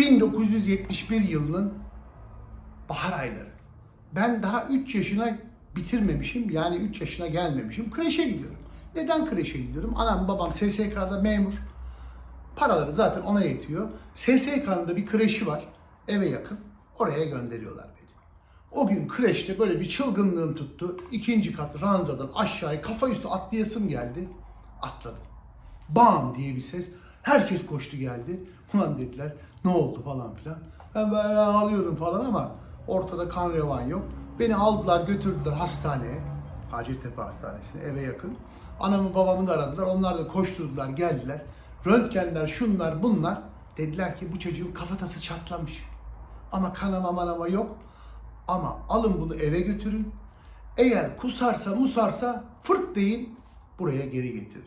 1971 yılının bahar ayları. Ben daha 3 yaşına bitirmemişim. Yani 3 yaşına gelmemişim. Kreşe gidiyorum. Neden kreşe gidiyorum? Anam babam SSK'da memur. Paraları zaten ona yetiyor. SSK'nın da bir kreşi var. Eve yakın. Oraya gönderiyorlar beni. O gün kreşte böyle bir çılgınlığım tuttu. İkinci kat ranzadan aşağıya kafa üstü atlayasım geldi. Atladım. Bam diye bir ses. Herkes koştu geldi. Ulan dediler ne oldu falan filan. Ben böyle ağlıyorum falan ama ortada kan revan yok. Beni aldılar götürdüler hastaneye. Hacettepe Hastanesi'ne eve yakın. Anamı babamı da aradılar. Onlar da koşturdular geldiler. Röntgenler şunlar bunlar. Dediler ki bu çocuğun kafatası çatlamış. Ama kanama manama yok. Ama alın bunu eve götürün. Eğer kusarsa musarsa fırt deyin buraya geri getirin.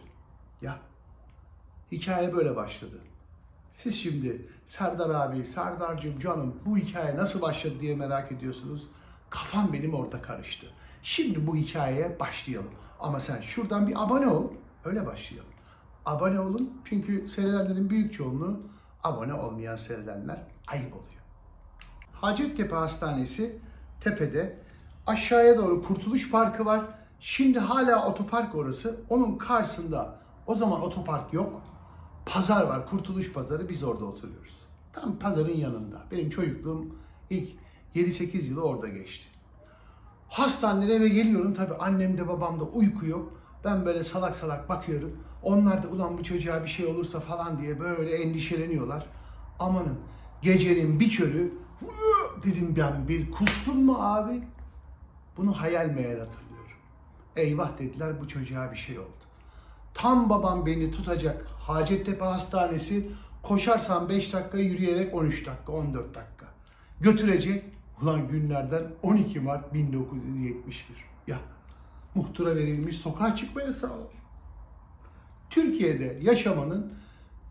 Ya hikaye böyle başladı. Siz şimdi Serdar abi, Serdar'cığım canım bu hikaye nasıl başladı diye merak ediyorsunuz. Kafam benim orada karıştı. Şimdi bu hikayeye başlayalım. Ama sen şuradan bir abone ol, öyle başlayalım. Abone olun çünkü seyredenlerin büyük çoğunluğu abone olmayan seyredenler ayıp oluyor. Hacettepe Hastanesi tepede. Aşağıya doğru Kurtuluş Parkı var. Şimdi hala otopark orası. Onun karşısında o zaman otopark yok. Pazar var. Kurtuluş Pazarı. Biz orada oturuyoruz. Tam pazarın yanında. Benim çocukluğum ilk 7-8 yılı orada geçti. Hastaneden eve geliyorum tabii annem de babam da uyku yok. Ben böyle salak salak bakıyorum. Onlar da ulan bu çocuğa bir şey olursa falan diye böyle endişeleniyorlar. Amanın gecenin bir körü dedim ben bir kustum mu abi? Bunu hayal meyal hatırlıyorum. Eyvah dediler bu çocuğa bir şey oldu. Tam babam beni tutacak Hacettepe Hastanesi koşarsam 5 dakika yürüyerek 13 dakika 14 dakika. Götürecek ulan günlerden 12 Mart 1971. Ya muhtıra verilmiş sokağa çıkma yasağı. Türkiye'de yaşamanın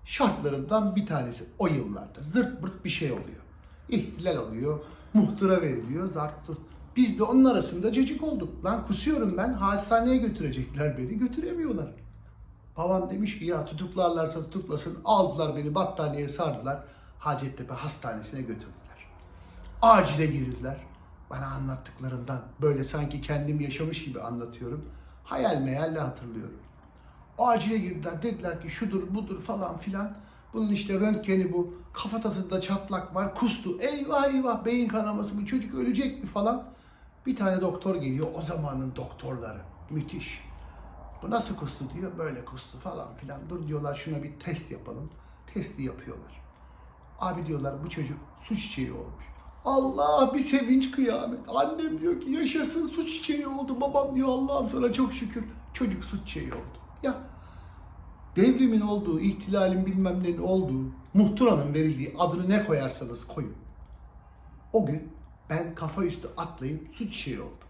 şartlarından bir tanesi o yıllarda. Zırt pırt bir şey oluyor. İhtilal oluyor, muhtıra veriliyor, zart zırt. Biz de onun arasında cacık olduk. Lan kusuyorum ben, hastaneye götürecekler beni, götüremiyorlar. Babam demiş ki ya tutuklarlarsa tutuklasın. Aldılar beni battaniyeye sardılar. Hacettepe Hastanesi'ne götürdüler. Acile girdiler. Bana anlattıklarından böyle sanki kendim yaşamış gibi anlatıyorum. Hayal meyalle hatırlıyorum. Acile girdiler. Dediler ki şudur budur falan filan. Bunun işte röntgeni bu. Kafatasında çatlak var. Kustu. Eyvah eyvah beyin kanaması bu çocuk ölecek mi falan. Bir tane doktor geliyor. O zamanın doktorları. Müthiş. Bu nasıl kustu diyor. Böyle kustu falan filan. Dur diyorlar şuna bir test yapalım. Testi yapıyorlar. Abi diyorlar bu çocuk su çiçeği olmuş. Allah bir sevinç kıyamet. Annem diyor ki yaşasın su çiçeği oldu. Babam diyor Allah'ım sana çok şükür. Çocuk su çiçeği oldu. Ya devrimin olduğu, ihtilalin bilmem nenin olduğu, muhtıranın verildiği adını ne koyarsanız koyun. O gün ben kafa üstü atlayıp su çiçeği oldum.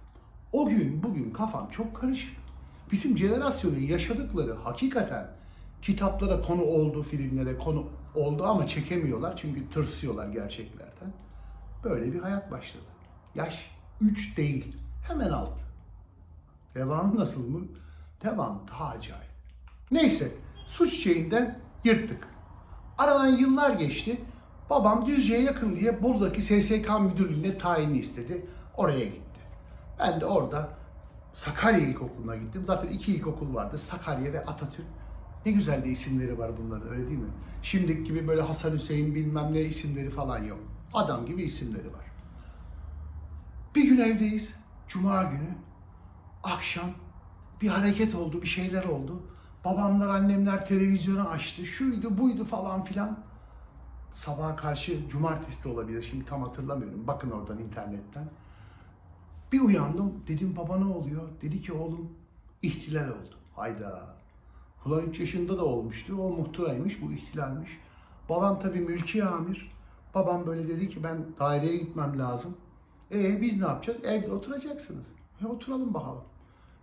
O gün bugün kafam çok karışık. Bizim jenerasyonun yaşadıkları hakikaten kitaplara konu oldu, filmlere konu oldu ama çekemiyorlar çünkü tırsıyorlar gerçeklerden. Böyle bir hayat başladı. Yaş 3 değil, hemen altı. Devamı nasıl mı? Devamı daha acayip. Neyse, su çiçeğinden yırttık. Aradan yıllar geçti. Babam Düzce'ye yakın diye buradaki SSK müdürlüğüne tayini istedi. Oraya gitti. Ben de orada Sakarya İlkokulu'na gittim. Zaten iki ilkokul vardı. Sakarya ve Atatürk. Ne güzel de isimleri var bunların öyle değil mi? Şimdiki gibi böyle Hasan Hüseyin bilmem ne isimleri falan yok. Adam gibi isimleri var. Bir gün evdeyiz. Cuma günü. Akşam bir hareket oldu, bir şeyler oldu. Babamlar, annemler televizyonu açtı. Şuydu, buydu falan filan. Sabaha karşı cumartesi de olabilir. Şimdi tam hatırlamıyorum. Bakın oradan internetten. Bir uyandım. Dedim baba ne oluyor? Dedi ki oğlum ihtilal oldu. Hayda. Ulan 3 yaşında da olmuştu. O muhtıraymış, bu ihtilalmiş. Babam tabii mülki amir. Babam böyle dedi ki ben daireye gitmem lazım. E biz ne yapacağız? Evde oturacaksınız. E oturalım bakalım.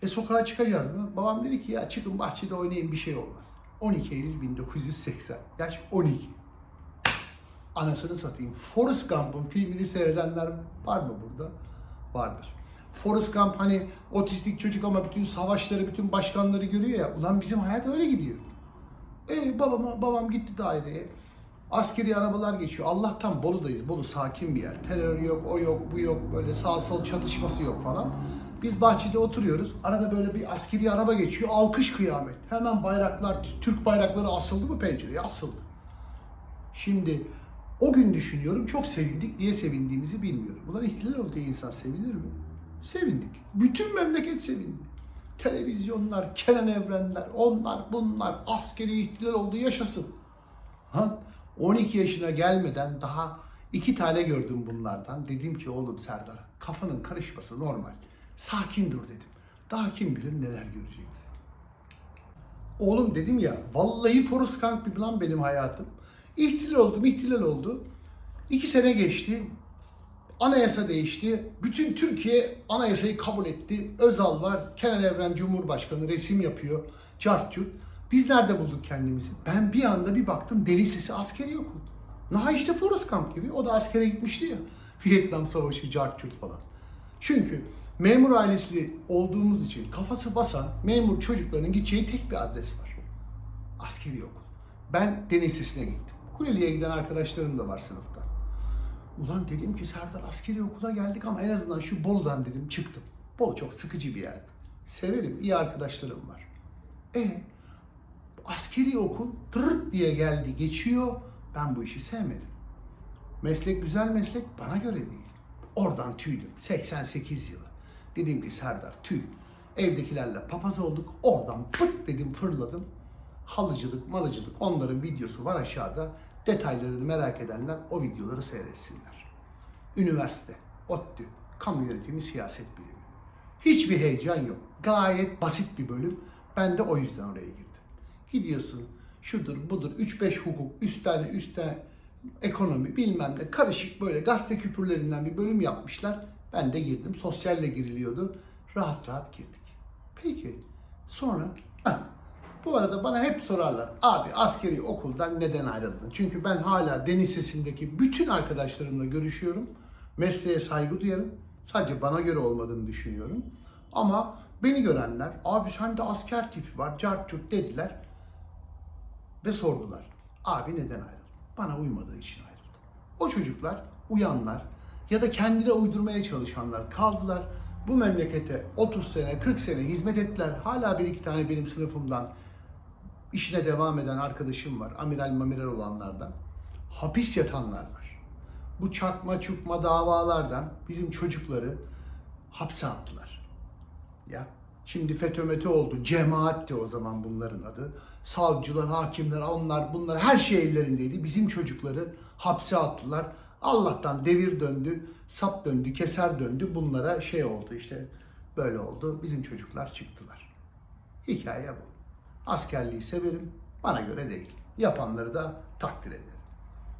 E sokağa çıkacağız mı? Babam dedi ki ya çıkın bahçede oynayın bir şey olmaz. 12 Eylül 1980. Yaş 12. Anasını satayım. Forrest Gump'ın filmini seyredenler var mı burada? Vardır. Forrest Gump hani otistik çocuk ama bütün savaşları, bütün başkanları görüyor ya. Ulan bizim hayat öyle gidiyor. E babama, babam gitti daireye. Askeri arabalar geçiyor. Allah'tan Bolu'dayız. Bolu sakin bir yer. Terör yok, o yok, bu yok. Böyle sağ sol çatışması yok falan. Biz bahçede oturuyoruz. Arada böyle bir askeri araba geçiyor. Alkış kıyamet. Hemen bayraklar, Türk bayrakları asıldı mı pencereye? Asıldı. Şimdi o gün düşünüyorum çok sevindik. Niye sevindiğimizi bilmiyorum. Ulan ihtilal oldu insan sevinir mi? Sevindik. Bütün memleket sevindi. Televizyonlar, Kenan Evrenler, onlar bunlar askeri ihtilal oldu yaşasın. Lan 12 yaşına gelmeden daha iki tane gördüm bunlardan. Dedim ki oğlum Serdar kafanın karışması normal. Sakin dur dedim. Daha kim bilir neler göreceksin. Oğlum dedim ya vallahi Forrest Gump gibi lan benim hayatım. İhtilal oldum, ihtilal oldu. İki sene geçti. Anayasa değişti. Bütün Türkiye anayasayı kabul etti. Özal var. Kenan Evren Cumhurbaşkanı resim yapıyor. Cart curt. Biz nerede bulduk kendimizi? Ben bir anda bir baktım deli sesi askeri okul. Naha işte Forrest Gump gibi. O da askere gitmişti ya. Vietnam Savaşı, cart curt falan. Çünkü memur ailesi olduğumuz için kafası basan memur çocuklarının gideceği tek bir adres var. Askeri okul. Ben Deniz Lisesi'ne gittim. Kuleli'ye giden arkadaşlarım da var sınıfta. Ulan dedim ki Serdar askeri okula geldik ama en azından şu Bolu'dan dedim çıktım. Bolu çok sıkıcı bir yer. Severim, iyi arkadaşlarım var. E askeri okul tırırt diye geldi, geçiyor. Ben bu işi sevmedim. Meslek güzel meslek bana göre değil. Oradan tüydüm. 88 yılı. Dedim ki Serdar tüy. Evdekilerle papaz olduk. Oradan pıt dedim fırladım. Halıcılık, malıcılık onların videosu var aşağıda. Detaylarını merak edenler o videoları seyretsinler. Üniversite, ODTÜ, kamu yönetimi, siyaset bilimi. Hiçbir heyecan yok. Gayet basit bir bölüm. Ben de o yüzden oraya girdim. Gidiyorsun, şudur budur, 3-5 hukuk, üstten üstten ekonomi bilmem ne karışık böyle gazete küpürlerinden bir bölüm yapmışlar. Ben de girdim. Sosyalle giriliyordu. Rahat rahat girdik. Peki sonra heh, bu arada bana hep sorarlar. Abi askeri okuldan neden ayrıldın? Çünkü ben hala Deniz Sesi'ndeki bütün arkadaşlarımla görüşüyorum. Mesleğe saygı duyarım. Sadece bana göre olmadığını düşünüyorum. Ama beni görenler, abi sende asker tipi var, cart curt dediler ve sordular. Abi neden ayrıldın? Bana uymadığı için ayrıldım. O çocuklar, uyanlar ya da kendine uydurmaya çalışanlar kaldılar. Bu memlekete 30 sene, 40 sene hizmet ettiler. Hala bir iki tane benim sınıfımdan işine devam eden arkadaşım var. Amiral mamiral olanlardan. Hapis yatanlar var. Bu çakma çukma davalardan bizim çocukları hapse attılar. Ya şimdi FETÖ METÖ oldu. Cemaat de o zaman bunların adı. Savcılar, hakimler, onlar bunlar her şey ellerindeydi. Bizim çocukları hapse attılar. Allah'tan devir döndü, sap döndü, keser döndü. Bunlara şey oldu işte böyle oldu. Bizim çocuklar çıktılar. Hikaye bu. Askerliği severim. Bana göre değil. Yapanları da takdir ederim.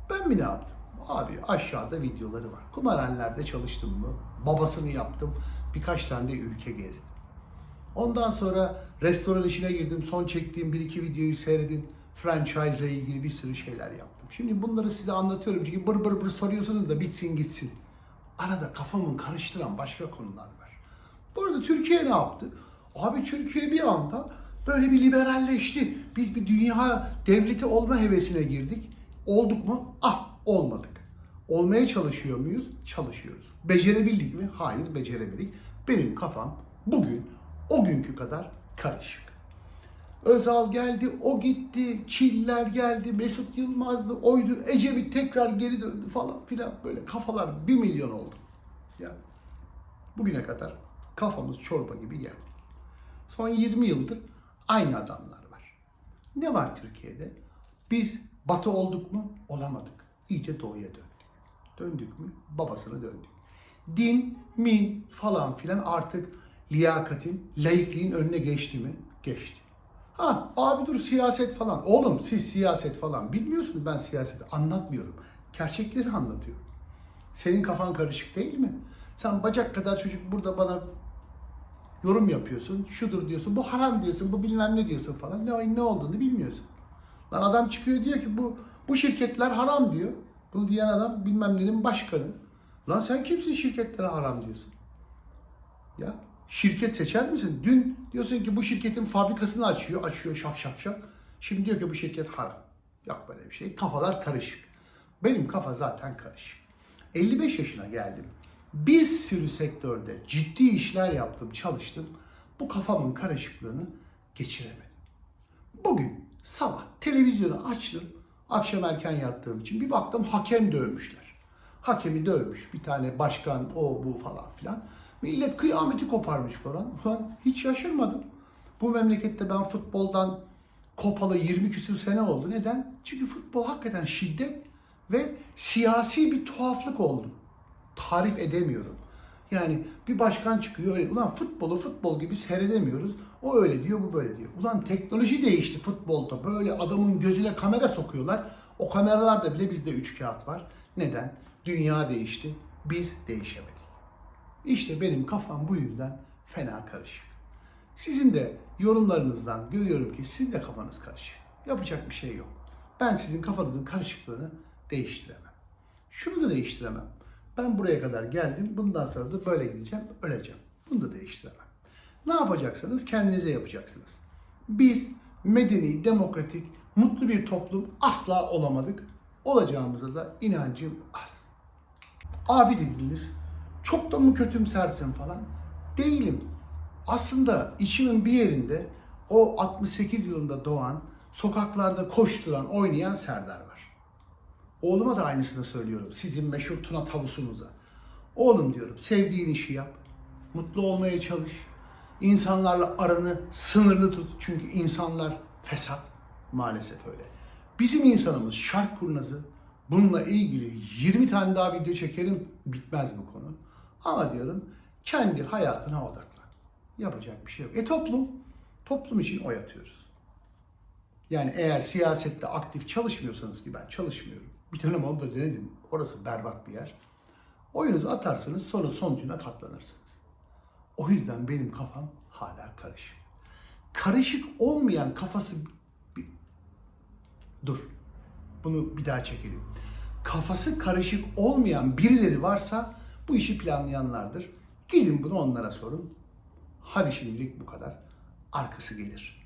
Ben mi ne yaptım? Abi aşağıda videoları var. Kumarhanelerde çalıştım mı? Babasını yaptım. Birkaç tane de ülke gezdim. Ondan sonra restoran işine girdim. Son çektiğim bir iki videoyu seyredin. Franchise ile ilgili bir sürü şeyler yaptım. Şimdi bunları size anlatıyorum çünkü bır bır bır soruyorsunuz da bitsin gitsin. Arada kafamı karıştıran başka konular var. Bu arada Türkiye ne yaptı? Abi Türkiye bir anda böyle bir liberalleşti. Biz bir dünya devleti olma hevesine girdik. Olduk mu? Ah olmadık. Olmaya çalışıyor muyuz? Çalışıyoruz. Becerebildik mi? Hayır beceremedik. Benim kafam bugün o günkü kadar karışık. Özal geldi, o gitti, Çiller geldi, Mesut Yılmaz'dı, oydu, Ecevit tekrar geri döndü falan filan böyle kafalar bir milyon oldu. Ya bugüne kadar kafamız çorba gibi geldi. Son 20 yıldır aynı adamlar var. Ne var Türkiye'de? Biz batı olduk mu? Olamadık. İyice doğuya döndük. Döndük mü? Babasına döndük. Din, min falan filan artık liyakatin, laikliğin önüne geçti mi? Geçti. Ha abi dur siyaset falan. Oğlum siz siyaset falan bilmiyorsunuz ben siyaseti anlatmıyorum. Gerçekleri anlatıyorum. Senin kafan karışık değil mi? Sen bacak kadar çocuk burada bana yorum yapıyorsun. Şudur diyorsun, bu haram diyorsun, bu bilmem ne diyorsun falan. Ne, ne olduğunu bilmiyorsun. Lan adam çıkıyor diyor ki bu bu şirketler haram diyor. Bunu diyen adam bilmem nenin başkanı. Lan sen kimsin şirketlere haram diyorsun? Ya şirket seçer misin? Dün diyorsun ki bu şirketin fabrikasını açıyor, açıyor şak şak şak. Şimdi diyor ki bu şirket haram. Yok böyle bir şey. Kafalar karışık. Benim kafa zaten karışık. 55 yaşına geldim. Bir sürü sektörde ciddi işler yaptım, çalıştım. Bu kafamın karışıklığını geçiremedim. Bugün sabah televizyonu açtım. Akşam erken yattığım için bir baktım hakem dövmüşler. Hakemi dövmüş bir tane başkan o bu falan filan. Millet kıyameti koparmış falan. Ulan hiç şaşırmadım. Bu memlekette ben futboldan kopalı 20 küsür sene oldu. Neden? Çünkü futbol hakikaten şiddet ve siyasi bir tuhaflık oldu. Tarif edemiyorum. Yani bir başkan çıkıyor öyle. Ulan futbolu futbol gibi seyredemiyoruz. O öyle diyor, bu böyle diyor. Ulan teknoloji değişti futbolda. Böyle adamın gözüne kamera sokuyorlar. O kameralarda bile bizde üç kağıt var. Neden? Dünya değişti. Biz değişemedik. İşte benim kafam bu yüzden fena karışık. Sizin de yorumlarınızdan görüyorum ki sizin de kafanız karışık. Yapacak bir şey yok. Ben sizin kafanızın karışıklığını değiştiremem. Şunu da değiştiremem. Ben buraya kadar geldim. Bundan sonra da böyle gideceğim, öleceğim. Bunu da değiştiremem. Ne yapacaksanız kendinize yapacaksınız. Biz medeni, demokratik, mutlu bir toplum asla olamadık. Olacağımıza da inancım az. Abi dediniz, çok da mı kötümsersin falan? Değilim. Aslında içimin bir yerinde o 68 yılında doğan, sokaklarda koşturan, oynayan Serdar var. Oğluma da aynısını söylüyorum. Sizin meşhur Tuna tavusunuza. Oğlum diyorum sevdiğin işi yap. Mutlu olmaya çalış. İnsanlarla aranı sınırlı tut. Çünkü insanlar fesat. Maalesef öyle. Bizim insanımız şark kurnazı. Bununla ilgili 20 tane daha video çekerim. Bitmez bu konu. Ama diyorum kendi hayatına odaklan. Yapacak bir şey yok. E toplum? Toplum için oy atıyoruz. Yani eğer siyasette aktif çalışmıyorsanız ki ben çalışmıyorum. Bir dönem onu denedim. Orası berbat bir yer. Oyunuzu atarsınız sonra sonucuna katlanırsınız. O yüzden benim kafam hala karışık. Karışık olmayan kafası... Dur. Bunu bir daha çekelim. Kafası karışık olmayan birileri varsa bu işi planlayanlardır. Gidin bunu onlara sorun. Hadi şimdilik bu kadar. Arkası gelir.